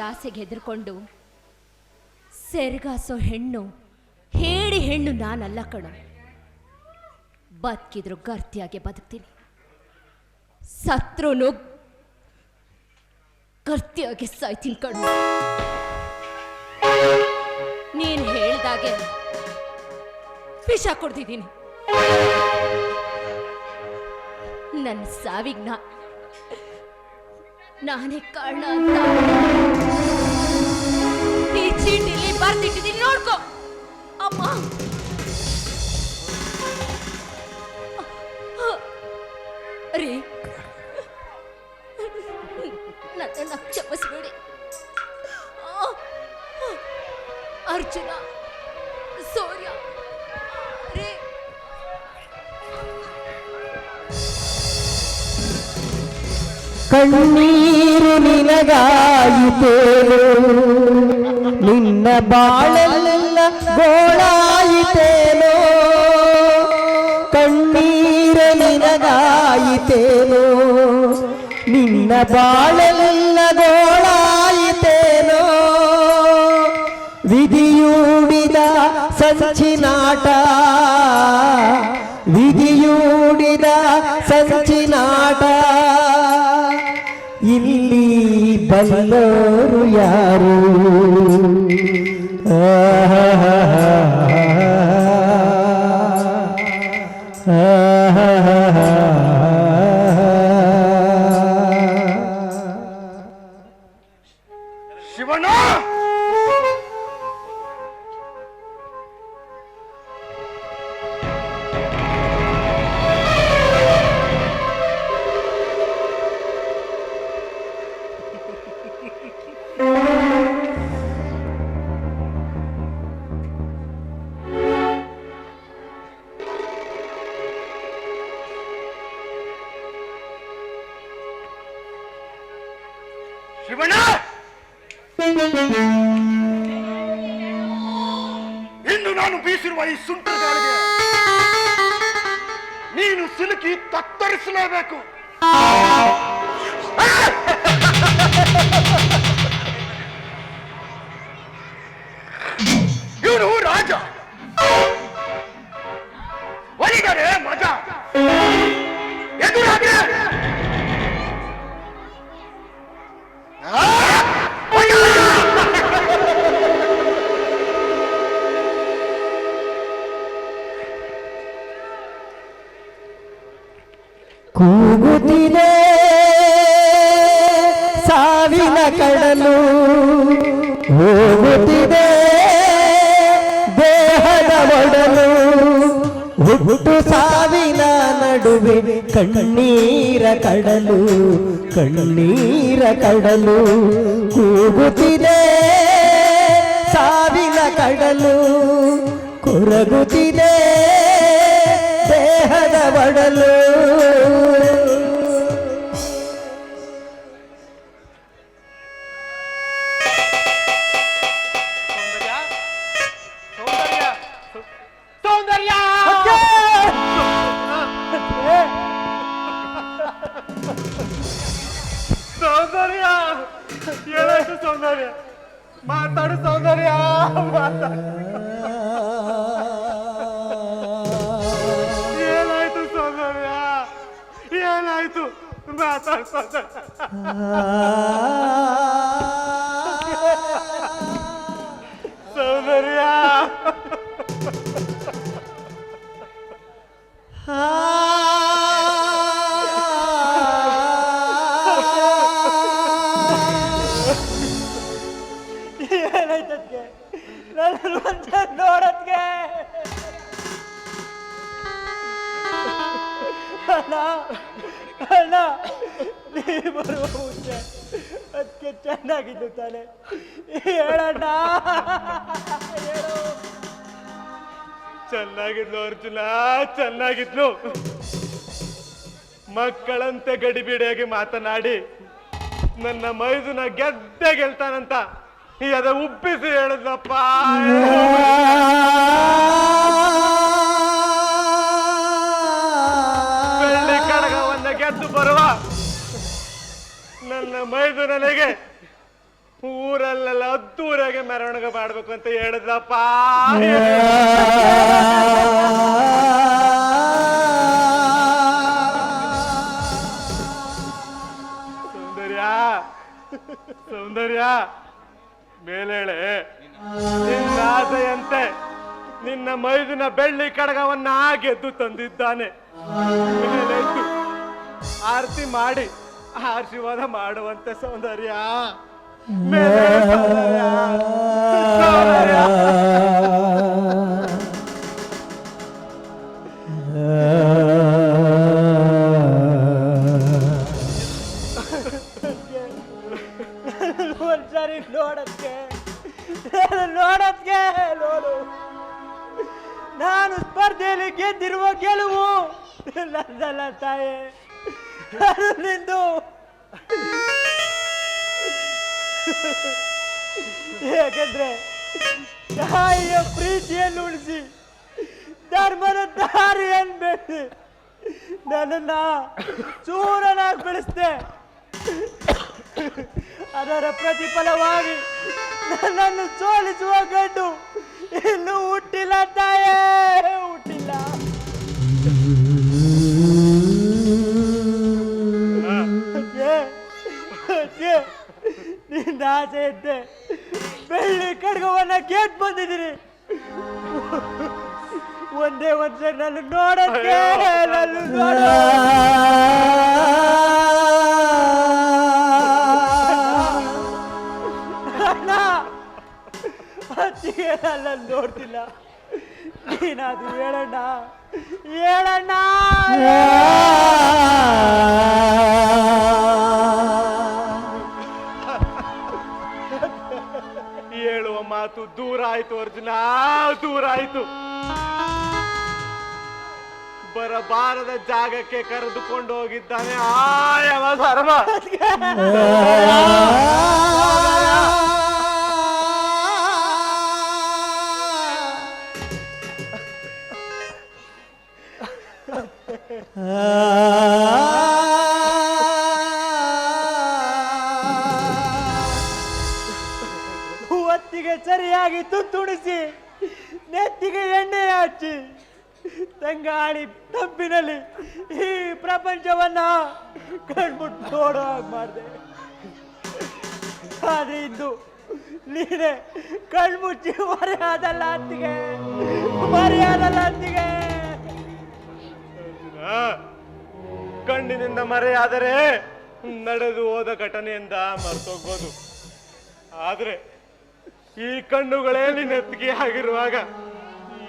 ಪ್ರಾಣದ ಆಸೆಗೆ ಹೆದರ್ಕೊಂಡು, ಸೆರಗಾಸೋ ಹೆಣ್ಣು, ಹೇಳಿ ಹೆಣ್ಣು ನಾನಲ್ಲ ಕಣ. ಬದುಕಿದ್ರು ಗರ್ತಿಯಾಗಿ ಬದುಕ್ತೀನಿ. ಸತ್ರುನು ಗರ್ತಿಯಾಗಿ ಸಾಯ್ತೀನಿ ಕಣು. ನೀನು ಹೇಳ್ದಾಗೆ ವಿಷ ಕೊಡ್ತಿದ್ದೀನಿ. ನನ್ನ ಸಾವಿಗ್ನ ನಾನೇ ಕಾರಣ ಅಂತ. ಈ ಚೀಟಿಲಿ ಬರ್ದಿಟ್ಟಿದ್ದೀನಿ ನೋಡ್ಕೋ ಅಮ್ಮ ರೀ ನನ್ನನ್ನು ಕ್ಷಮಿಸ್ಬೇಡಿ ಅರ್ಜುನ ಸೂರ್ಯ ರೀ ಕಣ್ಣೀರು ನಿನಗಾಯಿತೇನು ನಿನ್ನ ಬಾಳೆಲ್ಲ ಗೋಳಾಯಿತೇನೋ? ಕಣ್ಣೀರು ನಿನಗಾಯಿತೇನೋ? ನಿನ್ನ ಬಾಳೆಲ್ಲ ಗೋಳಾಯಿತೇನೋ? ವಿಧಿಯೂಡಿದ ಸಂಚಿನಾಟ ವಿಧಿಯೂಡಿದ ಇಂದು ನಾನು ಬೀಸಿರುವ ಈ ಸುಂಟರ ಗಾಳಿಗೆ ನೀನು ಸಿಲುಕಿ ತತ್ತರಿಸಲೇಬೇಕು ಕೂಗುತ್ತಿದೆ. ಸಾವಿನ ಕಡಲು ಹೋಗುತ್ತಿದೆ. ದೇಹದ ಒಡಲು ಹುಟ್ಟು ಸಾವಿನ ನಡುವೆ ಕಣ್ಣೀರ ಕಡಲು ಕಣ್ಣೀರ ಕಡಲು ಕೂಗುತ್ತಿದೆ. ಸಾವಿನ ಕಡಲು ಕೊರಗುತ್ತಿದೆ. ದೇಹದ ಒಡಲು ಸೌಂದರ್ಯ ಸೌಂದರ್ಯ ಏನಾಯ್ತು ಸೌಂದರ್ಯ ಮಾತಾಡು ಸೌಂದರ್ಯ. ಏನಾಯ್ತು ಸೌಂದರ್ಯ ಏನಾಯ್ತು? ಮಾತಾಡು ಸೌಂದರ್ಯ ಸೌಂದರ್ಯ ಏನಾಯ್ತದ್ಗೆ ನಾನು ನೀ ಬರುವ ಮುಂಚೆ ಅದಕ್ಕೆ ಚೆನ್ನಾಗಿದ್ದು ತಾನೆ. ಹೇಳಣ್ಣ ಹೇಳು ಚೆನ್ನಾಗಿದ್ಲು ಅರ್ಜುನ, ಚೆನ್ನಾಗಿದ್ಲು. ಮಕ್ಕಳಂತೆ ಗಡಿಬಿಡಿಯಾಗಿ ಮಾತನಾಡಿ ನನ್ನ ಮೈದುನ ಗೆದ್ದೆ ಗೆಲ್ತಾನಂತ ಈ ಅದ ಉಬ್ಬಿಸಿ ಹೇಳಿದ್ನಪ್ಪ ಬೆಳ್ಳಿ ಕಡಗವನ್ನ ಗೆದ್ದು ಬರುವ ಮೈದು ನನಗೆ ಊರಲ್ಲೆಲ್ಲ ಅದ್ದೂರಾಗೆ ಮೆರವಣಿಗೆ ಮಾಡ್ಬೇಕು ಅಂತ ಹೇಳಿದ್ಲಪ್ಪ ಸೌಂದರ್ಯ ಸೌಂದರ್ಯ, ಮೇಲೇಳೆ, ನಿನ್ನ ಆಸೆಯಂತೆ ನಿನ್ನ ಮೈದಿನ ಬೆಳ್ಳಿ ಕಡಗವನ್ನ ಗೆದ್ದು ತಂದಿದ್ದಾನೆ. ಆರತಿ ಮಾಡಿ, ಆಶೀರ್ವಾದ ಮಾಡುವಂತೆ ಸೌಂದರ್ಯ. ಮೇಲೆ ಇನ್ನು ಹುಟ್ಟಿಲ್ಲ ತಾಯೇ ಹುಟ್ಟಿಲ್ಲ ಅಜ್ಜೆ, ಅಜ್ಜೆ, ನಿನ್ನ ಆಸೆ ಇದ್ದೆ ಬೆಳ್ಳಿ ಕಡ್ಗವನ್ನ ಕೇಟ್ ಬಂದಿದ್ದೀರಿ ಒಂದೇ ಒಂದ್ಸರಿ ನಾನು ನೋಡಕ್ಕೆ ನಾನು ನೋಡ ನೀನಾದ್ರು ಹೇಳಣ್ಣ. ಹೇಳಣ್ಣ ಹೇಳುವ ಮಾತು ದೂರ ಆಯ್ತು ಅರ್ಜುನ ದೂರ ಆಯ್ತು. ಬರಬಾರದ ಜಾಗಕ್ಕೆ ಕರೆದುಕೊಂಡು ಹೋಗಿದ್ದಾನೆ. ಆಯವ ಧರ್ಮ. ಈ ಪ್ರಪಂಚವನ್ನ ಕಣ್ಬಿಟ್ಟು ನೋಡೋ ಹಾಗೆ ಮಾಡಿದೆ. ಆದ್ರೆ ಇಂದು ನೀನೆ ಕಣ್ಮುಚ್ಚಿ ಮರೆಯಾದಲ್ಲ ಅತ್ತಿಗೆ ಮರೆಯಾದಲ್ಲ ಅತ್ತಿಗೆ ಕಣ್ಣಿನಿಂದ ಮರೆಯಾದರೆ ನಡೆದು ಹೋದ ಘಟನೆಯಿಂದ ಮರ್ತೋಗ್ಬೋದು. ಆದ್ರೆ ಈ ಕಣ್ಣುಗಳೇ ನಿನ್ನ ಆಗಿರುವಾಗ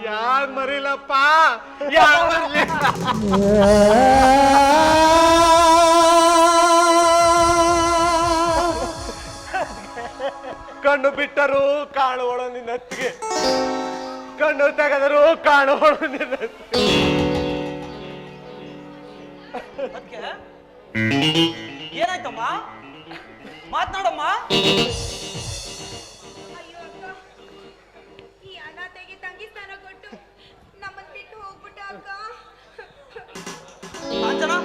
ಯಾರ್ ಮರಿಲಪ್ಪ? ಯಾರ್? ಕಣ್ಣು ಬಿಟ್ಟರು ಕಾಣುವಳು ನಿನ್ನತ್ತಿಗೆ. ಕಣ್ಣು ತೆಗೆದರು ಕಾಣುವಳು ನಿನ್ನ ಎತ್ತಿಗೆ ಅದ್ಕೆ ಏನಾಯ್ತಮ್ಮ? ಮಾತನಾಡಮ್ಮ? ಕಾಂಚನ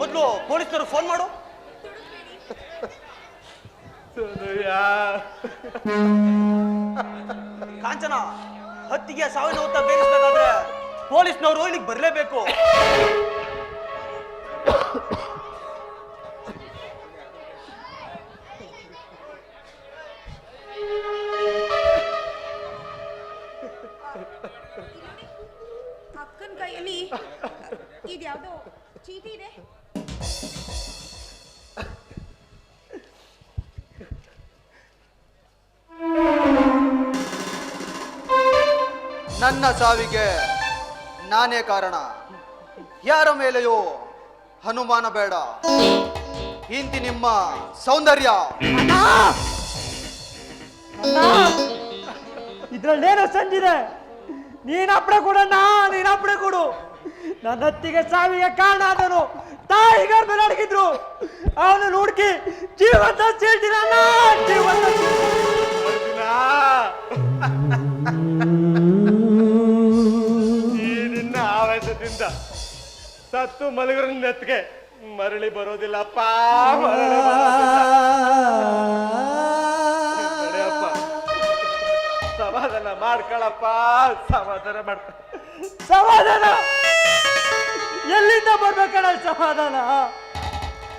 ಮೊದಲು ಪೊಲೀಸರು ಫೋನ್ ಮಾಡು. ಕಾಂಚನ ಹತ್ತಿಗೆ ಸಾವಿನ ಹೊತ್ತ ಬೇಯಿಸ್ಬೇಕಾದ್ರೆ ಪೊಲೀಸ್ನವರು ಇಲ್ಲಿಗೆ ಬರಲೇಬೇಕು. ನನ್ನ ಸಾವಿಗೆ ನಾನೇ ಕಾರಣ. ಯಾರ ಮೇಲೆಯೋ ಹನುಮಾನ ಬೇಡ. ಇಂತಿ ನಿಮ್ಮ ಸೌಂದರ್ಯ. ಇದ್ರಲ್ಲೇನೋ ಸಂಜಿದೆ ನೀನಪ್ಪಡೆ ಕೊಡಣ್ಣ ನೀನಪ್ಪಡೆ ಕೊಡು ನನ್ನ ಹತ್ತಿಗೆ ಸಾವಿಗೆ ಕಾರಣ ಆದನು. ತಾಯಿ ಗರ್ಭ ಅಡಗಿದ್ರು ಅವನು ಹುಡುಕಿ ಜೀವಂತ ಸೀಳ್ತೀನಿ ಅಣ್ಣ ಜೀವಂತ ಸತ್ತು ಮಲಗಿರೋ ನೆತ್ತಿಗೆ ಮರಳಿ ಬರೋದಿಲ್ಲಪ್ಪ, ಮರಳಿ ಸಮಾಧಾನ ಮಾಡ್ಕೊಳಪ್ಪ, ಸಮಾಧಾನ ಮಾಡ್ಕ ಸಮಾಧಾನ! ಎಲ್ಲಿಂದ ಬರ್ಬೇಕಣ್ಣ ಸಮಾಧಾನ?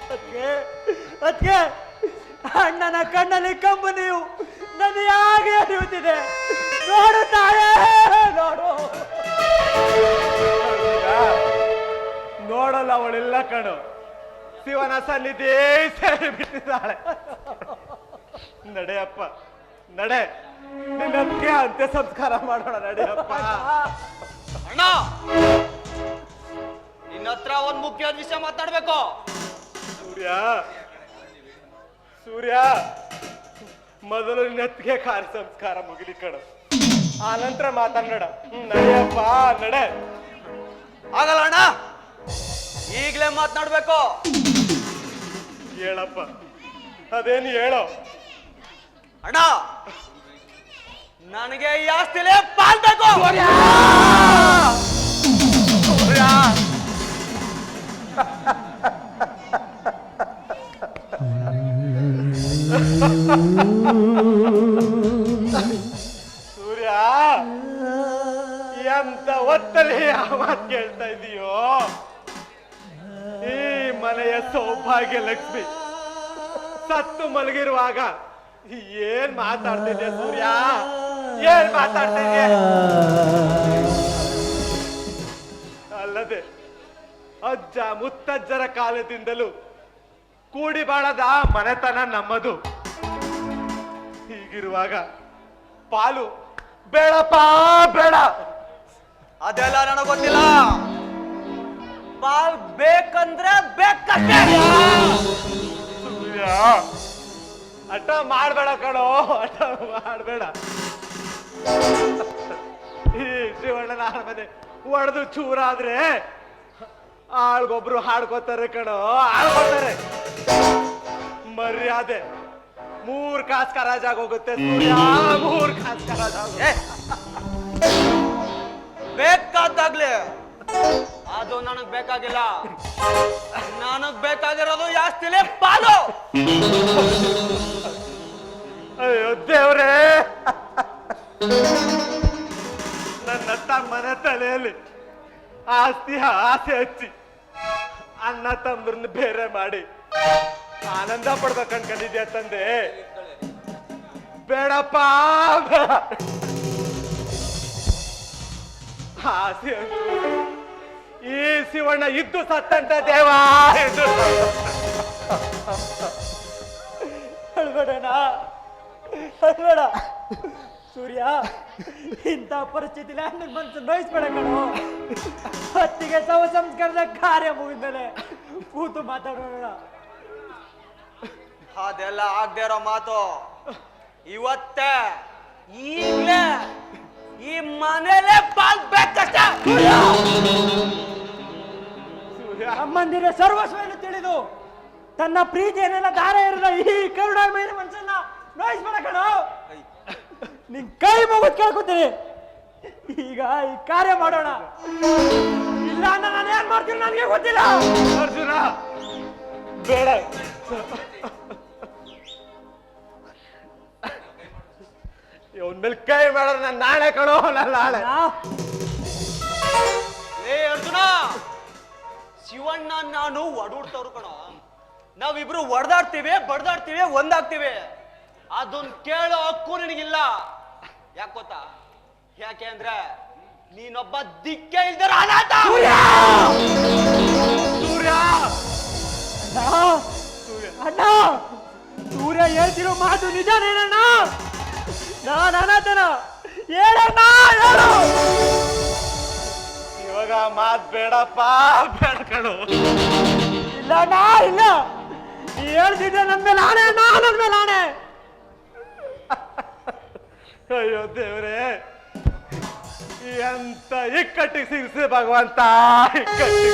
ಅದಕ್ಕೆ ಅದಕ್ಕೆ ಅಣ್ಣನ ಕಣ್ಣಲ್ಲಿ ಕಂಬು ನೀವು. ನೋಡು ತಾಯೇ, ನೋಡು. ಅವಳೆಲ್ಲ ಕಣು ಶಿವನ ಸನ್ನಿಧಿ ಸೇರಿ ಬಿಟ್ಟಿದ್ದಾಳೆ ನಡೆಯಪ್ಪ ನಡೆ ನಿನ್ನಕ್ಕೆ ಅಂತ್ಯ ಸಂಸ್ಕಾರ ಮಾಡೋಣ ನಡೆಯಪ್ಪ ಅಣ್ಣ ನಿನ್ನ ಹತ್ರ ಒಂದ್ ಮುಖ್ಯವಾದ ವಿಷಯ ಮಾತಾಡ್ಬೇಕು ಸೂರ್ಯ ಸೂರ್ಯ ಮೊದಲು ನೆತ್ತಿಗೆ ಕಾರ್ಯ ಸಂಸ್ಕಾರ ಮುಗಿಲಿ ಕಣ ಆ ನಂತರ ಮಾತನಾಡ ನಡೆಯಪ್ಪ ನಡೆ ಆಗಲ್ಲ ಅಣ್ಣ ಈಗ್ಲೇ ಮಾತನಾಡ್ಬೇಕು. ಹೇಳಪ್ಪ. ಅದೇನು ಹೇಳೋ? ಅಣ್ಣ ನನಗೆ ಈ ಆಸ್ತಿಲೇ ಪಾಲ್ಬೇಕು ಸೂರ್ಯ! ಸೌಭಾಗ್ಯ ಲಕ್ಷ್ಮಿ. ಸತ್ತು ಮಲಗಿರುವಾಗ ಏನ್ ಮಾತಾಡ್ತಿದ್ಯಾ ಸೂರ್ಯ? ಏನ್ ಮಾತಾಡ್ತಿದ್ಯಾ? ಅಲ್ಲದೆ, ಅಜ್ಜ ಮುತ್ತಜ್ಜರ ಕಾಲದಿಂದಲೂ ಕೂಡಿ ಬಾಳದ ಮನೆತನ ನಮ್ಮದು. ಹೀಗಿರುವಾಗ ಪಾಲು ಬೇಡಪ್ಪ, ಬೇಡ. ಅದೆಲ್ಲ ನನಗೆ ಪಾಲ್ ಬೇಕಂದ್ರೆ ಬೇಕಷ್ಟೇ. ಹಠ ಮಾಡ್ಬೇಡ ಕಣೋ ಹಠ ಮಾಡ್ಬೇಡ. ಈ ಶಿವಣ್ಣನ ಬಂದೆ ಒಡೆದು ಚೂರಾದ್ರೆ ಆಳ್ಗೊಬ್ರು ಹಾಡ್ಕೋತಾರೆ ಕಣೋ ಆಳ್ಕೊತಾರೆ ಮರ್ಯಾದೆ. ಮೂರ್ ಕಾಸ್ ಕರಾಜ್ ಹೋಗುತ್ತೆ ಸೂರ್ಯ ಮೂರ್ ಕಾಸ್ ಕರಾಜ್ ಆಗೋಗುತ್ತೆ. ಏ, ಬೇಕಾದಾಗ್ಲಿ. ಅದು ನನಗ್ ಬೇಕಾಗಿಲ್ಲ. ನನಗ್ ಬೇಕಾಗಿರೋದು ಈ ಆಸ್ತಿಲೇ ಪಾಲು. ಅಯ್ಯೋ ದೇವ್ರೇ. ನನ್ನ ತಮ್ಮನ ತಲೆಯಲ್ಲಿ ಆಸ್ತಿ ಆಸೆ ಹಚ್ಚಿ ಅಣ್ಣ ತಮ್ಮರನ್ನ ಬೇರೆ ಮಾಡಿ ಆನಂದ ಪಡ್ಬೇಕು ಅನ್ಕೊಂಡಿದ್ಯಾ ತಂದೆ? ಬೇಡಪ್ಪ ಆಸೆ. ಈ ಶಿವಣ್ಣ ಇದ್ದು ಸತ್ತಂತ ದೇವ. ಅಳ್ಬೇಡ. ಸೂರ್ಯ, ಇಂಥ ಪರಿಸ್ಥಿತಿಲಿ ನನ್ನ ಮನಸ್ಸು ನೋಯಿಸ್ಬೇಡ ಕಣು. ಹೊತ್ತಿಗೆ ಸವ ಸಂಸ್ಕಾರದ ಕಾರ್ಯ ಮುಗಿದ್ಮೇಲೆ ಕೂತು ಮಾತಾಡೋಣ. ಅದೆಲ್ಲ ಆಗದೆ ಇರೋ ಮಾತು. ಇವತ್ತೇ ಈಗಲೇ ಈ ಮನೇಲೆ ಪಾಲ್ ಬೇಕಷ್ಟೇ ಸೂರ್ಯ ಅಮ್ಮಂದಿರ ಸರ್ವಸ್ವೆಯನ್ನು ತಿಳಿದು ತನ್ನ ಪ್ರೀತಿಯನ್ನೆಲ್ಲ ದಾರ ಇರದ ಈ ಕರುಣಾಮಯ ಮನಸ್ಸನ್ನ ನೋಯಿಸ್ಬೇಡ ಕಣ. ನಿನ್ ಕೈ ಮುಗಿದ್ ಕೇಳ್ಕೊತೀನಿ. ಈಗ ಈ ಕಾರ್ಯ ಮಾಡೋಣ. ಇಲ್ಲ ಅಂದ್ರೆ ನಾನು ಏನ್ ಮಾಡ್ತೀನಿ ನನಗೆ ಗೊತ್ತಿಲ್ಲ. ಅರ್ಜುನ ಬೇಡ. ಇವನ್ ಮೇಲೆ ಕೈ ಮಾಡೋ ನಾನು ನಾಳೆ ಕಣೋ ನಾಳೆ. ಏ ಅರ್ಜುನ! ಶಿವಣ್ಣ ನಾನು ಒಡೂಡ್ತವ್ರು ಕಣ. ನಾವಿಬ್ರು ಒಡೆದಾಡ್ತೀವಿ ಬಡ್ದಾಡ್ತೀವಿ ಒಂದಾಗ್ತೀವಿ. ಅದನ್ ಕೇಳೋ ಹಕ್ಕು ನಿನಗಿಲ್ಲ. ಯಾಕೆ ಗೊತ್ತಾ? ಯಾಕೆ ಅಂದ್ರೆ ನೀನೊಬ್ಬ ದಿಕ್ಕೆ ಇಲ್ದಿರ ಅನಾಥ ಸೂರ್ಯ! ಅಣ್ಣ! ಸೂರ್ಯ. ಹೇಳ್ತಿರೋ ಮಾತು ನಿಜನೇನಣ್ಣ ನಾನು ಅನಾಥನ. ಹೇಳಣ್ಣ ಹೇಳು! ಇವಾಗ ಮಾತ್ ಬೇಡಪ್ಪ ಬೇಡ ಕಣೋ ಇಲ್ಲ. ನಾ ಇಲ್ಲ ಹೇಳ್ತಿದ್ದೆ ನನ್ನ ಮೇಲೆ ಆಣೆ ನನ್ನ ಮೇಲೆ ಆಣೆ. ಅಯ್ಯೋ ದೇವ್ರೇ ಎಂತ ಇಕ್ಕಟ್ಟಿಗೆ ಸಿಗಿಸಿ ಭಗವಂತ ಇಕ್ಕಟ್ಟಿಗೆ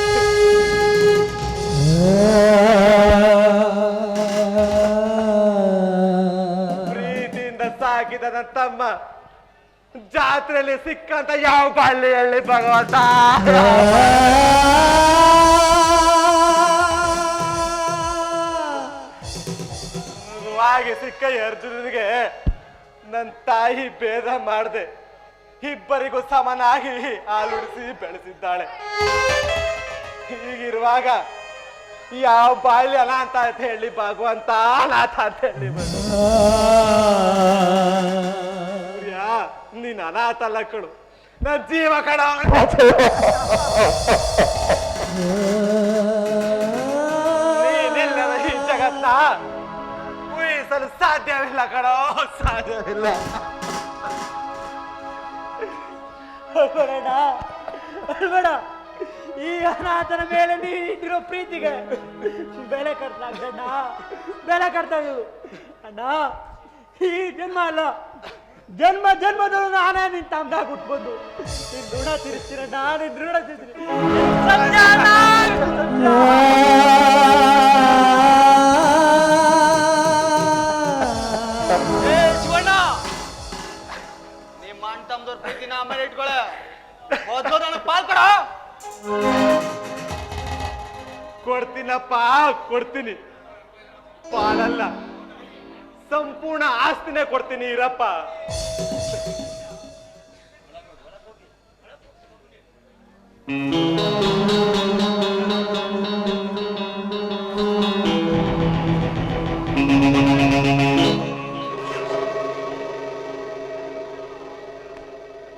ಪ್ರೀತಿಯಿಂದ ಸಾಕಿದ ನನ್ನ ತಮ್ಮ ಜಾತ್ರೆಯಲ್ಲಿ ಸಿಕ್ಕಂತ ಯಾವ ಬಾಳ್ಲಿ ಹೇಳಿ ಭಗವಂತ? ಹಾಗೆ ಸಿಕ್ಕ ಅರ್ಜುನನಿಗೆ ನನ್ನ ತಾಯಿ ಭೇದ ಮಾಡಿದೆ. ಇಬ್ಬರಿಗೂ ಸಮನಾಗಿ ಹಾಲುಡಿಸಿ ಬೆಳೆಸಿದ್ದಾಳೆ. ಹೀಗಿರುವಾಗ ಯಾವ ಬಾಳ್ಲಿ ಅಲ ಅಂತ ಹೇಳಿ ಭಗವಂತ ನಾಥ ಅಂತ ಹೇಳಿ ನೀನ್ ಅನಾಥ ಅಲ್ಲ ಕಣು. ನನ್ನ ಜೀವ ಕಡ ಜಗತ್ತ ಊಹಿಸಲು ಸಾಧ್ಯವಿಲ್ಲ ಕಣೋ. ಸಾಧ್ಯವಿಲ್ಲ. ಬೇಡ ಈ ಅನಾಥನ ಮೇಲೆ ಇಟ್ಟಿರೋ ಪ್ರೀತಿಗೆ ಬೆಲೆ ಕಟ್ಲಾಗ್ದಣ್ಣ ಬೆಲೆ ಕಟ್ತಾ ಇದ್ದೀವಿ. ಅಣ್ಣ, ಈ ಜನ್ಮ ಅಲ್ಲ. ಜನ್ಮ ಜನ್ಮದಲ್ಲೂ ನಾನೇ ನಿನ್ ತಂದ ಹುಟ್ಬಂದು ನಿನ್ ಋಣ ನಾನು ನಿನ್ ಋಣ ತೀರಿಸ್ತೀನಿ ಸತ್ಯ ಏ ಶಿವಣ್ಣ! ನಿಮ್ಮ ಅಣ್ಣ ತಮ್ಮದವ್ರ ಪ್ರೀತಿನ ಆಮೇಲೆ ಇಟ್ಕೊಳ. ನನಗೆ ಪಾಲ್ ಕೊಡ. ಕೊಡ್ತೀನಪ್ಪ ಕೊಡ್ತೀನಿ. ಪಾಲಲ್ಲ. ಸಂಪೂರ್ಣ ಆಸ್ತಿನೇ ಕೊಡ್ತೀನಿ ಇರಪ್ಪ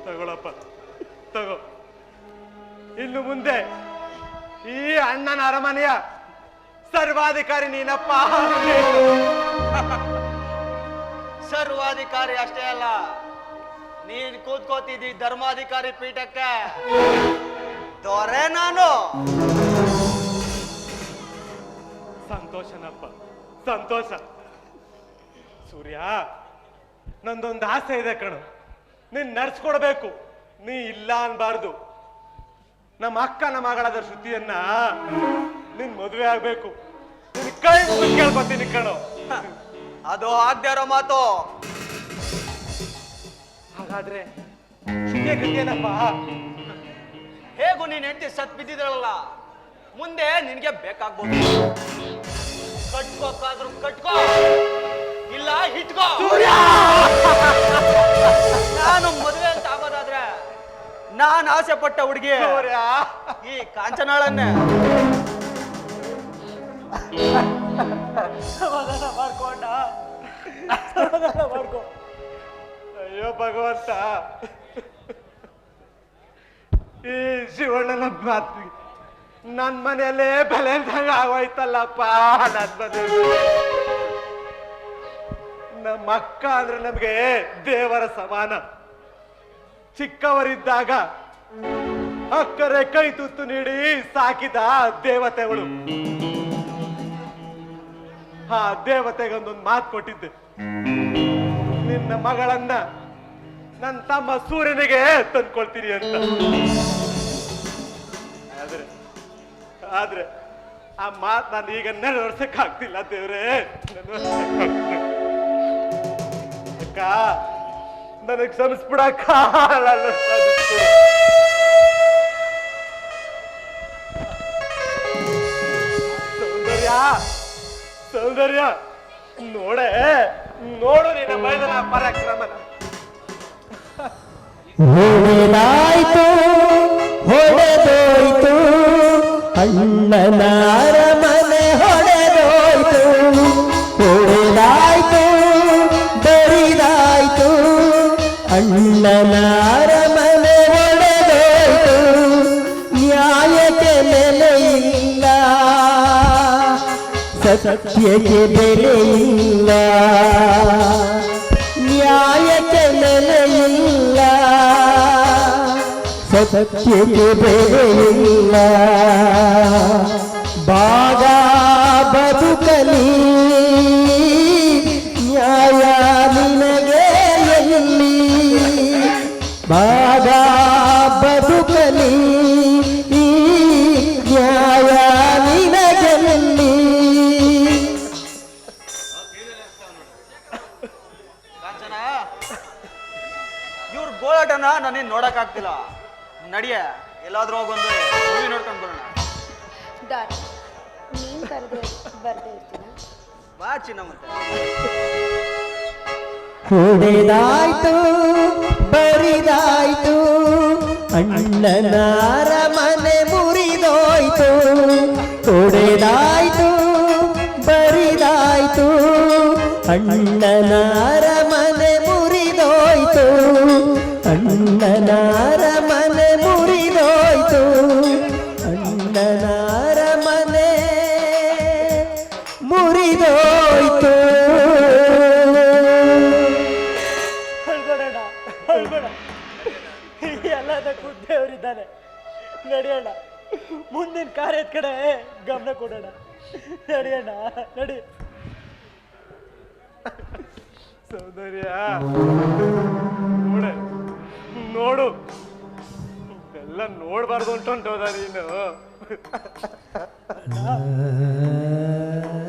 ತಗೊಳಪ್ಪ ತಗೋ. ಇನ್ನು ಮುಂದೆ ಈ ಅಣ್ಣನ ಅರಮನೆಯ ಸರ್ವಾಧಿಕಾರಿ ನೀನಪ್ಪ. ಸರ್ವಾಧಿಕಾರಿ ಅಷ್ಟೇ ಅಲ್ಲ ನೀನ್ ಕೂತ್ಕೋತಿದ್ದಿ ಧರ್ಮಾಧಿಕಾರಿ ಪೀಠಕ್ಕೆ. ದೊರೆ ನಾನು. ಸಂತೋಷನಪ್ಪ ಸಂತೋಷ. ಸೂರ್ಯ ನಂದೊಂದು ಆಸೆ ಇದೆ ಕಣು. ನೀನ್ ನಡ್ಸ್ಕೊಡ್ಬೇಕು ನೀ ಇಲ್ಲ ಅನ್ಬಾರ್ದು. ನಮ್ಮ ಅಕ್ಕ ನಮ್ಮ ಮಗಳಾದ ಶ್ರುತಿಯನ್ನ ನಿನ್ ಮದುವೆ ಆಗ್ಬೇಕು. ನಿನ್ ಕೈ ಕೇಳ್ಬತ್ತೀನಿ ಕೇಳ್ಕೊತೀನಿ ಕಣು. ಅದು ಆಗ್ದೇ ಇರೋ ಮಾತು. ಹಾಗಾದ್ರೆ ಶ್ರುತಿಯ ಗತಿ ಏನಪ್ಪ? ಹೇಗೂ ನೀನ್ ಹೆಂಡತಿ ಸತ್ ಬಿದ್ದಿದ್ರಲ್ಲ ಮುಂದೆ ನಿನ್ಗೆ ಬೇಕಾಗ್ಬೋದು. ಕಟ್ಕೋಕಾದ್ರೂ ಕಟ್ಕೋ ಇಲ್ಲ ಇಟ್ಕೋ ನಾನು ಮದುವೆ ಅಂತ ಆಗೋದಾದ್ರೆ ನಾನ್ ಆಸೆ ಪಟ್ಟ ಹುಡುಗಿ ಈ ಕಾಂಚನಾಳನ್ನೇ. ಮಾಡ್ಕೊಂಡ. ಮಾಡ್ಕೋ ಮಾಡ್ಕೊ. ಅಯ್ಯೋ ಭಗವಂತ. ಈ ಶಿವಣ್ಣನ ಮಾತು ನನ್ನ ಮನೆಯಲ್ಲೇ ಬೆಲೆ ಆಗೋಯ್ತಲ್ಲಪ್ಪ, ನನ್ ಮನೆಯಲ್ಲಿ. ನಮ್ಮ ಅಕ್ಕ ಅಂದ್ರೆ ನಮ್ಗೆ ದೇವರ ಸಮಾನ. ಚಿಕ್ಕವರಿದ್ದಾಗ ಅಕ್ಕರೆ ಕೈ ತುತ್ತು ನೀಡಿ ಸಾಕಿದ ದೇವತೆಗಳು. ಆ ದೇವತೆಗೊಂದೊಂದು ಮಾತು ಕೊಟ್ಟಿದ್ದೆ. ನಿನ್ನ ಮಗಳನ್ನ ನನ್ನ ತಮ್ಮ ಸೂರ್ಯನಿಗೆ ತಂದ್ಕೊಳ್ತೀನಿ ಅಂತ. ಆದ್ರೆ ಆದ್ರೆ ಆ ಮಾತ್ ನಾನು ಈಗ ನೆರವೇರ್ಸಕ್ ಆಗ್ತಿಲ್ಲ ದೇವ್ರೆ. ಅಕ್ಕ, ನನಗ್ ಕ್ಷಮಿಸ್ಬಿಡಕ್ಕ ಸೌಂದರ್ಯ ಸೌಂದರ್ಯ. ನೋಡೆ, ನೋಡು ನಿನ್ನ ಮೈದನ ಪರಾಕ್ರಮನ. ಹೊಡೆದಾಯ್ತು ಹೊಡೆದೋಯ್ತು ಅಣ್ಣನ ಅರಮನೆ ಹೊಡೆದೋಯ್ತು. ಹೊಡೆದಾಯ್ತು ಬರಿದಾಯ್ತು ಅಣ್ಣನ ಅರಮನೆ ಹೊಡೆದೋಯ್ತು. ನ್ಯಾಯಕ್ಕೆ ನೆಲೆಯಿಲ್ಲ ಸತ್ಯಕ್ಕೆ ಬೆಲೆಯಿಲ್ಲ ಸತ್ಯಕ್ಕೆ ಬೆಲೆಯಿಲ್ಲ ಬಾಗ ಬದುಕಲಿ. ನ್ಯಾಯ ನಿನಗೆ ಎಲ್ಲಿ? ಬಾಗ ಬದುಕಲಿ. ನ್ಯಾಯ ನಿನಗೆಲ್ಲಿ ಇವ್ರ ಗೋಳಾಟನ ನನಗೆ ನೋಡಕ್ ಆಗ್ತಿಲ್ಲ ನಡಿಯ ಎಲ್ಲಾದ್ರೂ ಹೋಗೊಂದು ಮೂವಿ ನೋಡ್ಕೊಂಡು ಬರೋಣ. ಡಾಟ್ ನೀನ್ ಕರೆದ್ರೆ ಬರ್ದೇ ಇರ್ತೀನ? ಬಾ ಚಿನ್ನಮ್ಮಂತೆ ಹೊಡೆದಾಯ್ತು ಬರಿದಾಯ್ತು ಅಣ್ಣನಾರ ಮನೆ ಮುರಿದೋಯ್ತು. ಹೊಡೆದಾಯ್ತು ಬರಿದಾಯ್ತು ಅಣ್ಣನಾರ ಮನೆ ಮುರಿದೋಯ್ತು. ಅಣ್ಣನ ಮುರಿದೋಯ್ತು. ಅಳ್ಬೇಡಣ್ಣ ಅಳ್ಬೇಡ ಎಲ್ಲದಕ್ಕೂ ದೇವರಿದ್ದಾನೆ. ನಡೆಯೋಣ ಮುಂದಿನ ಕಾರ್ಯದ ಕಡೆ ಗಮನ ಕೊಡೋಣ. ನಡೆಯೋಣ ನಡಿ. ಸೌಂದರ್ಯ ನೋಡೆ ನೋಡು. ಎಲ್ಲ ನೋಡ್ಬಾರ್ದು ಉಂಟುಂಟೋದ ನೀನು